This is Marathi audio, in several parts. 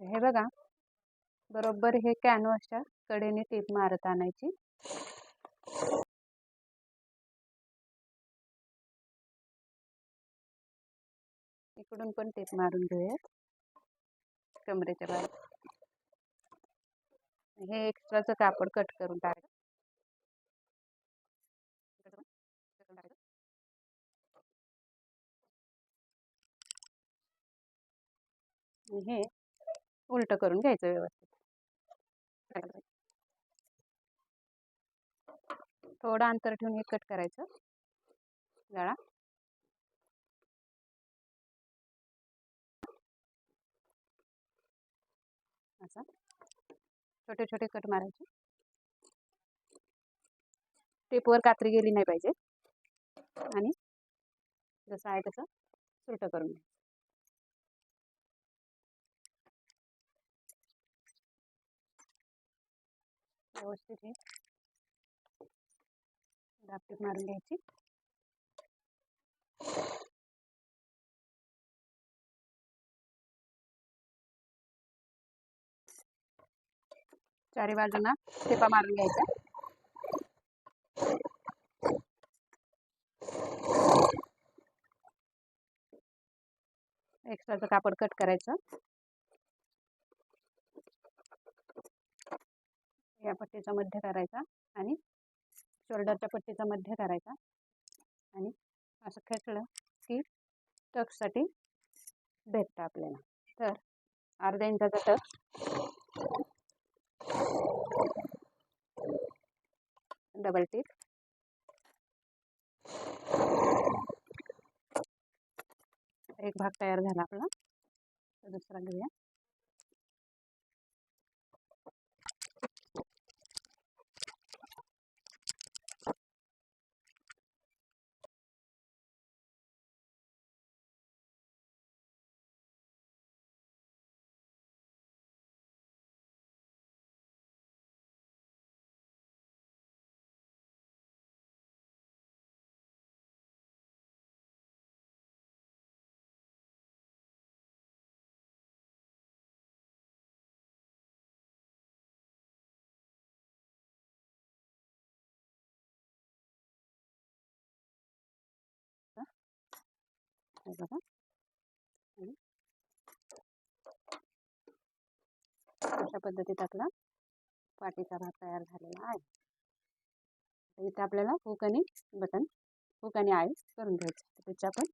हे बघा बरोबर हे कॅनव्हासच्या कडेने टीप मारत आणायची. इकडून पण टेप मारून घेऊयात. कमरेच्या बाहेर हे एक्स्ट्राचं कापड कट करून टाक. आणि हे उलट करून घ्यायचं व्यवस्थित. थोडं अंतर ठेवून हे कट करायचं. गळा असं. छोटे छोटे कट मारायचे. टेपवर कात्री गेली नाही पाहिजे. आणि जसं आहे तसं सुलटं करून घ्यायचं. व्यवस्थित हे दापटीत मारून घ्यायची. चारी बाजूंना टिपा मारून घ्यायचा. एक्स्ट्राचं कापड कट करायचं. या पट्टीचा मध्य करायचा आणि शोल्डरच्या पट्टीचा मध्य करायचा. आणि असं खेचलं की टक्ससाठी भेटतं आपल्याला. तर अर्ध्या इंचाचा टक डबल टिप एक भाग तयार झाला आपला. तर दुसरा घेऊया. हे बघा आणि अशा पद्धतीत आपला पाठीचा भाग तयार झालेला आहे इथे आपल्याला हुक आणि बटन हुक आणि आय करून घ्यायचं त्याच्या आपण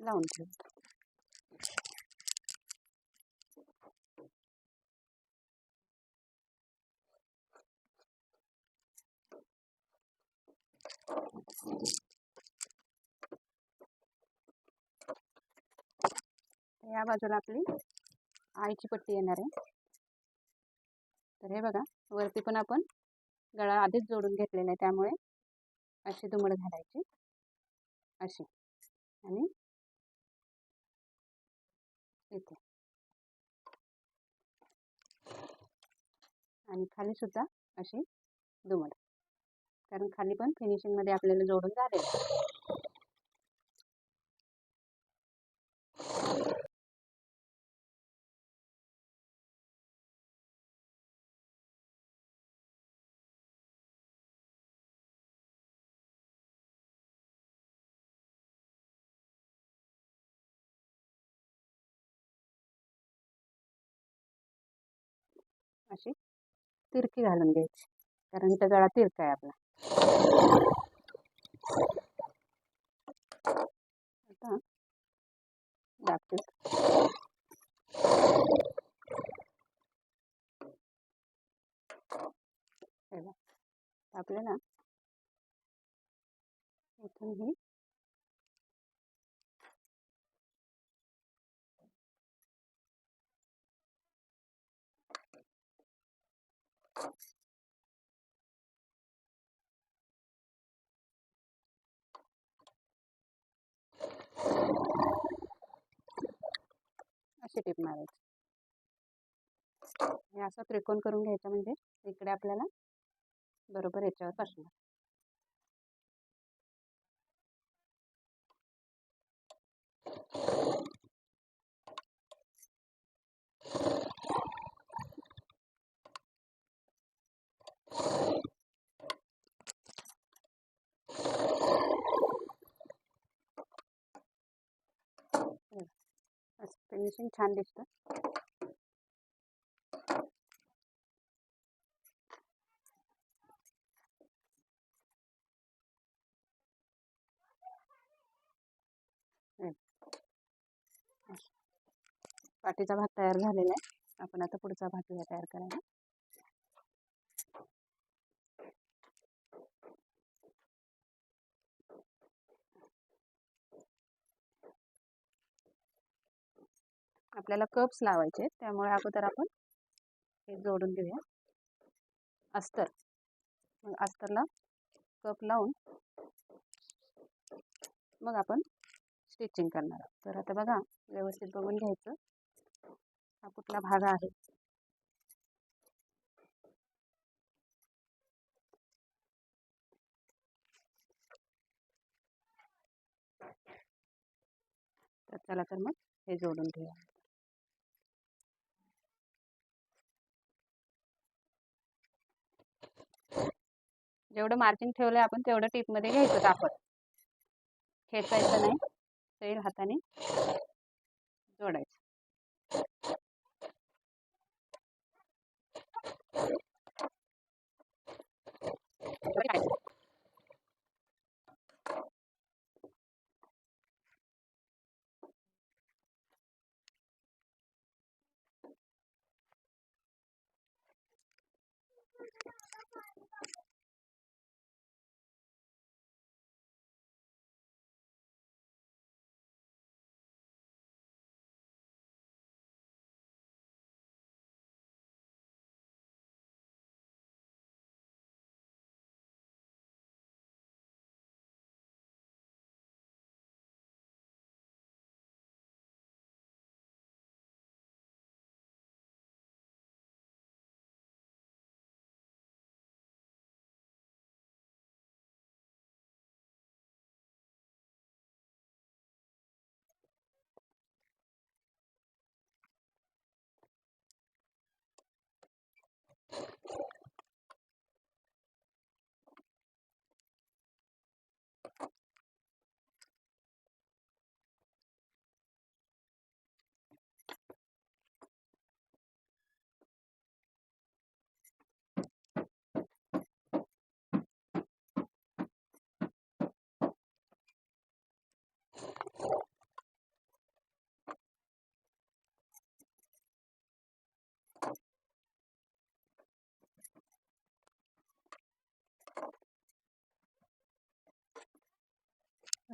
लावून ठेवू या बाजूला आपली आईची पट्टी येणार आहे. तर हे बघा वरती पण आपण गळा आधीच जोडून घेतलेला आहे त्यामुळे अशी दुमड घालायची अशी. आणि इथे. आणि खाली सुद्धा अशी दुमड. कारण खाली पण फिनिशिंगमध्ये आपल्याला जोडून झालेलं अशी तिरकी घालून घ्यायची. कारण इथं गळा तिरका आहे आपला. आता दाबते. आपल्याला इथून ही अशी टीप मारायची आणि असं त्रिकोण करून घ्यायचं म्हणजे इकडे आपल्याला बरोबर याच्यावर बसणार Thank you. फिनिशिंग छान दिसतं. पाठीचा पाटीचा तयार झालेला आहे. आपण आता पुढचा भात तयार करायला. आपल्याला कप्स लावायचे त्यामुळे अगोदर आपण हे जोडून घेऊया. अस्तर. मग अस्तरला कप लावून मग आपण स्टिचिंग करणार आहोत. तर आता बघा व्यवस्थित बघून घ्यायचं. हा कुठला भाग आहे? तर चला तर मग हे जोडून घेऊया. जेवढं मार्जिन ठेवलंय आपण तेवढं टीपमध्ये घ्यायचं कापड खेचायचं नाही सैल हाताने जोडायचं.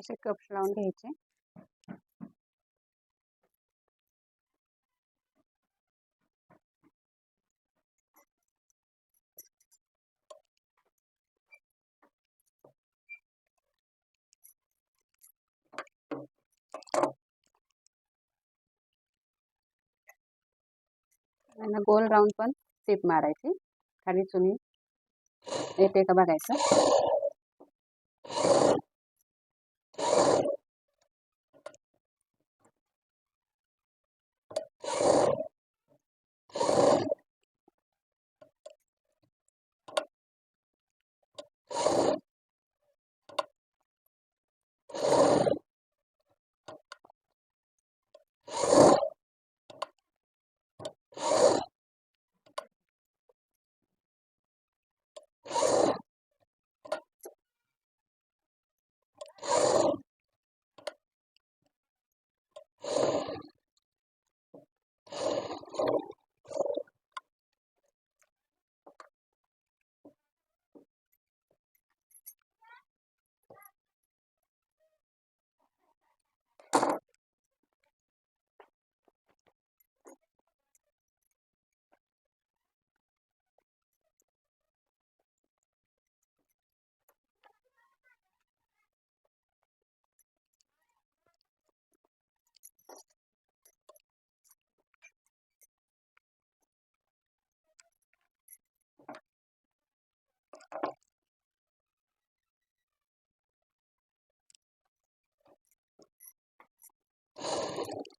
असे कप्स लावून घ्यायचे. गोल राऊंड पण टिप मारायची. खाली चुनी. येते का बघायचं.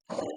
Oh.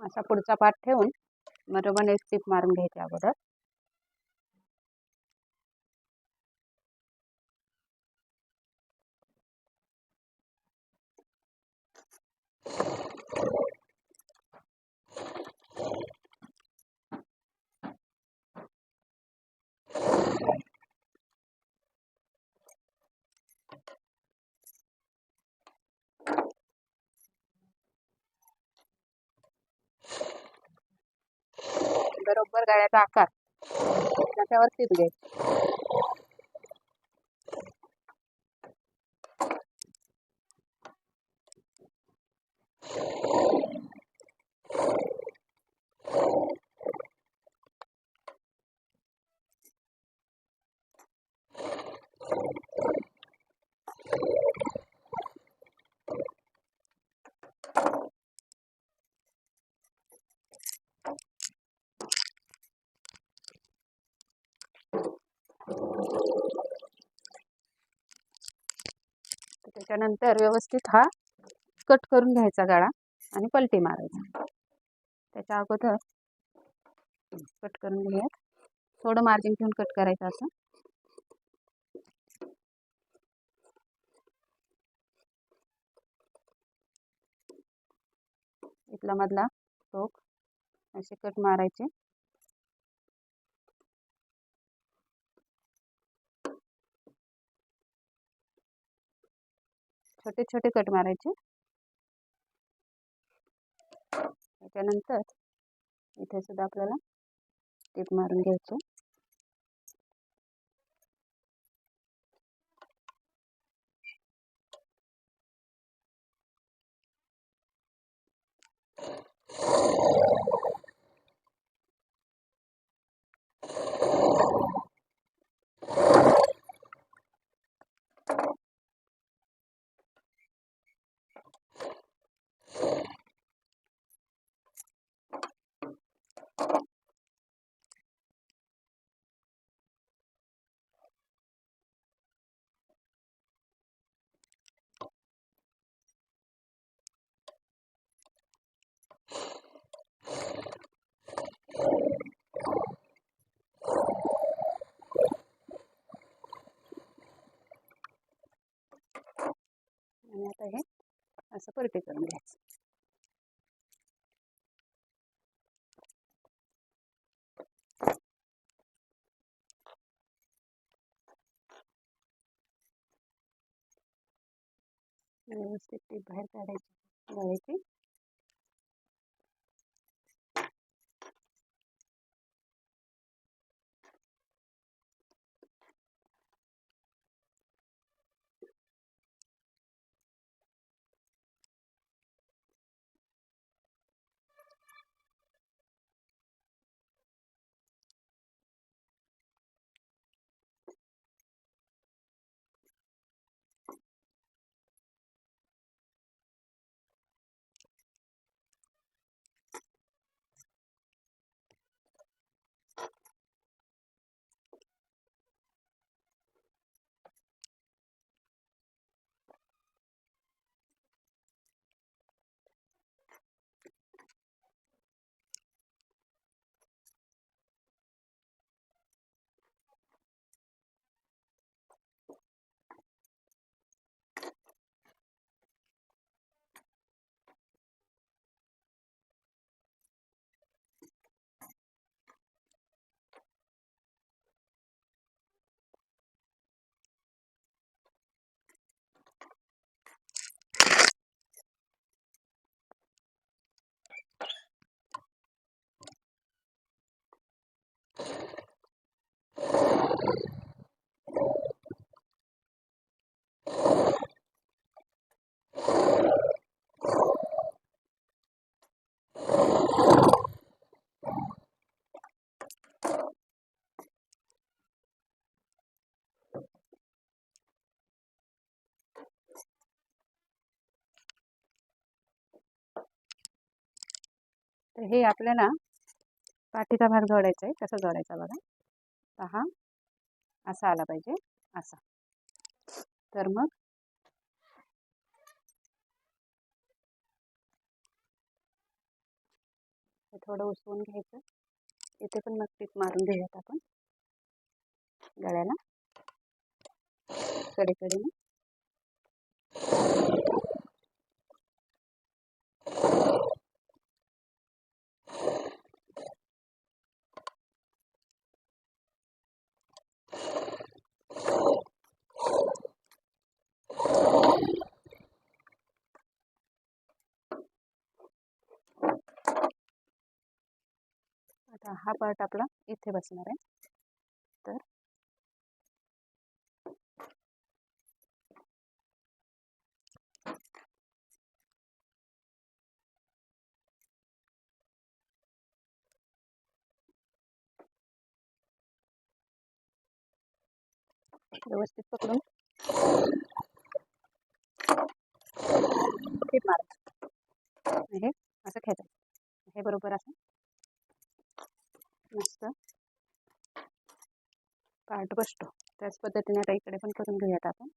असा पुढचा पाठ ठेवून बरोबर एक टीप मारून घ्यायची अगोदर. बरोबर गळ्याचा आकार. त्याच्यावर टीप घ्यायची त्याच्यानंतर व्यवस्थित हा कट करून घ्यायचा गळा आणि पलटी मारायचा. त्याच्या अगोदर कट करून घेऊयात. थोडं मार्जिन घेऊन कट करायचं असं. इथला मधला टोक असे कट मारायचे. छोटे छोटे कट मारायचे. त्याच्यानंतर इथे सुद्धा आपल्याला टीप मारून घ्यायचे आणि आता हे असं परटी करून घ्यायचं. व्यवस्थित ती बाहेर काढायची. तर हे आपल्याला पाठीचा भाग जोडायचा आहे. कसा जोडायचा बघा. तर हा असा आला पाहिजे. असा. तर मग थोडं उसवून घ्यायचं. इथे पण मग टीप मारून घेऊयात आपण. गळ्याला. कडेकडेने. आता हा पार्ट आपला इथे बसणार आहे. तर व्यवस्थित पकडून टीप मारायचं हे असं खेचायचं. हे बरोबर असं. मस्त. पार्ट बसतो. त्याच पद्धतीने आता इकडे पण करून घेऊयात आपण.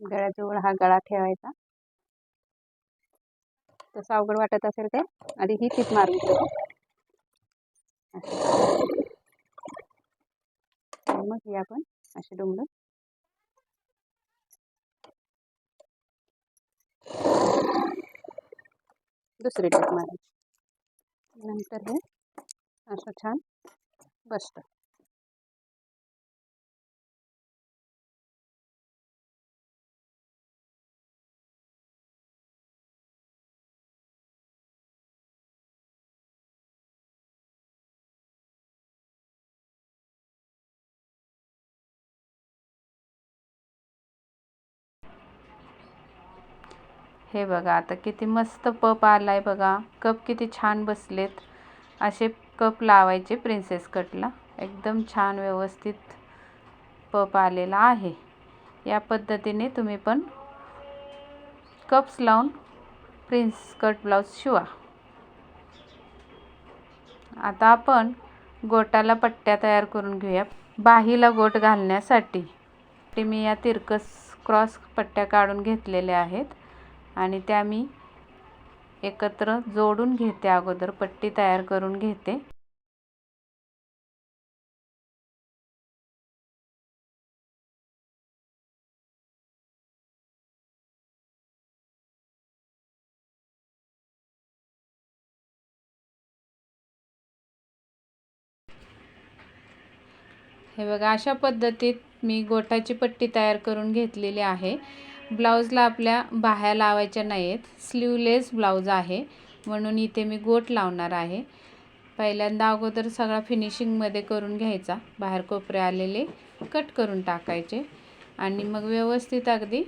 गळ्याजवळ हा गळा ठेवायचा. तसं अवघड वाटत असेल ते आधी ही टीप मारून ठेवा मग हे आपण असे डोंगर. दुसरी टीप मारायची. नंतर हे असं छान बसतं. हे बघा आता किती मस्त पप आला आहे बघा. कप किती छान बसलेत. असे कप लावायचे प्रिन्सेस कटला एकदम छान व्यवस्थित पप आलेला आहे. या पद्धतीने तुम्ही पण कप्स लावून प्रिन्स कट ब्लाऊज शिवा. आता आपण गोटाला पट्ट्या तयार करून घेऊया. बाहीला गोट घालण्यासाठी. मी या तिरकस क्रॉस पट्ट्या काढून घेतलेल्या आहेत. आणि त्या मी एकत्र जोडून घेते अगोदर पट्टी तयार करून घेते. हे बघा अशा पद्धतीत मी गोटाची पट्टी तयार करून घेतलेली आहे. ब्लाऊजला आपल्या बाह्या लावायच्या नाही आहेत स्लीवलेस ब्लाऊज आहे. म्हणून इथे मी गोट लावणार आहे. पहिल्यांदा अगोदर सगळा फिनिशिंगमध्ये करून घ्यायचा. बाहेर कोपरे आलेले कट करून टाकायचे. आणि मग व्यवस्थित अगदी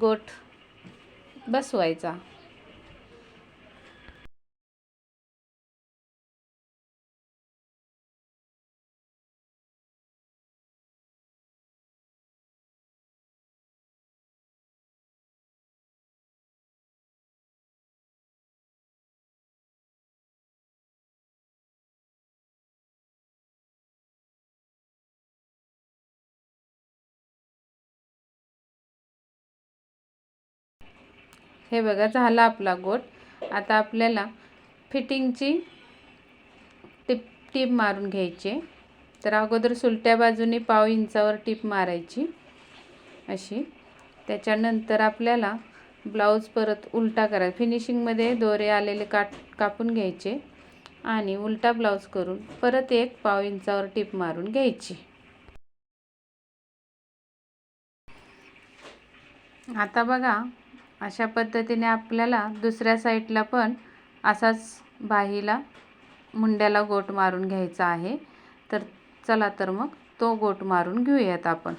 गोट बसवायचा. हे बघा झाला आपला गोट. आता आपल्याला फिटिंगची टिप टीप मारून घ्यायची तर अगोदर सुलट्या बाजूने पाव इंचावर टीप मारायची अशी. त्याच्यानंतर आपल्याला ब्लाऊज परत उलटा करायचा. फिनिशिंगमध्ये दोरे आलेले काट कापून घ्यायचे आणि उलटा ब्लाऊज करून परत एक पाव इंचावर टीप मारून घ्यायची. आता बघा अशा पद्धतीने आपल्याला दुसऱ्या साईडला पण असाच बाहीला मुंड्याला गोट मारून घ्यायचा आहे. तर चला तर मग तो गोट मारून घेऊयात आपण.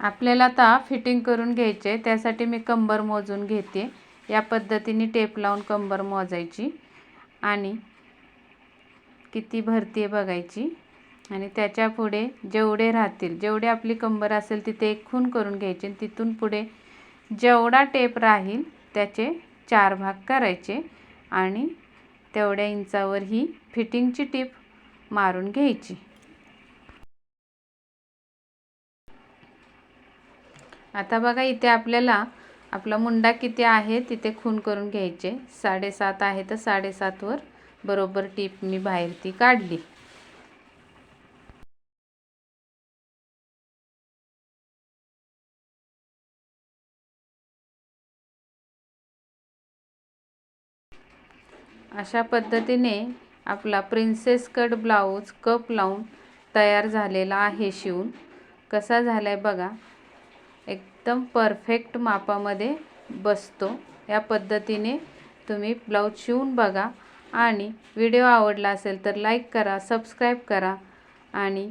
आपल्याला आता फिटिंग करून घ्यायचे आहे. त्यासाठी मी कंबर मोजून घेते. या पद्धतीने टेप लावून कंबर मोजायची. आणि किती भरती आहे बघायची. आणि त्याच्या पुढे जेवढे राहतील जेवढे आपली कंबर असेल तिथे एक खून करून घ्यायची. आणि तिथून पुढे जेवढा टेप राहील त्याचे चार भाग करायचे. आणि तेवढ्या इंचावर ही फिटिंगची टीप मारून घ्यायची. आता बघा इथे आपल्याला आपला मुंडा किती आहे तिथे खून करून घ्यायचे. साडेसात आहे तर साडेसातवर बरोबर टीप मी बाहेर ती काढली. अशा पद्धतीने आपला प्रिन्सेस कट ब्लाऊज कप लावून तयार झालेला आहे शिवून. कसा झाला आहे बघा एकदम परफेक्ट मापामध्ये बसतो. या पद्धतीने तुम्ही ब्लाऊज शिवून बघा आणि व्हिडिओ आवडला असेल तर लाईक करा सबस्क्राईब करा आणि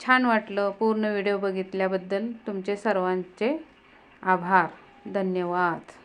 छान वाटलं पूर्ण व्हिडिओ बघितल्याबद्दल तुमचे सर्वांचे आभार. धन्यवाद.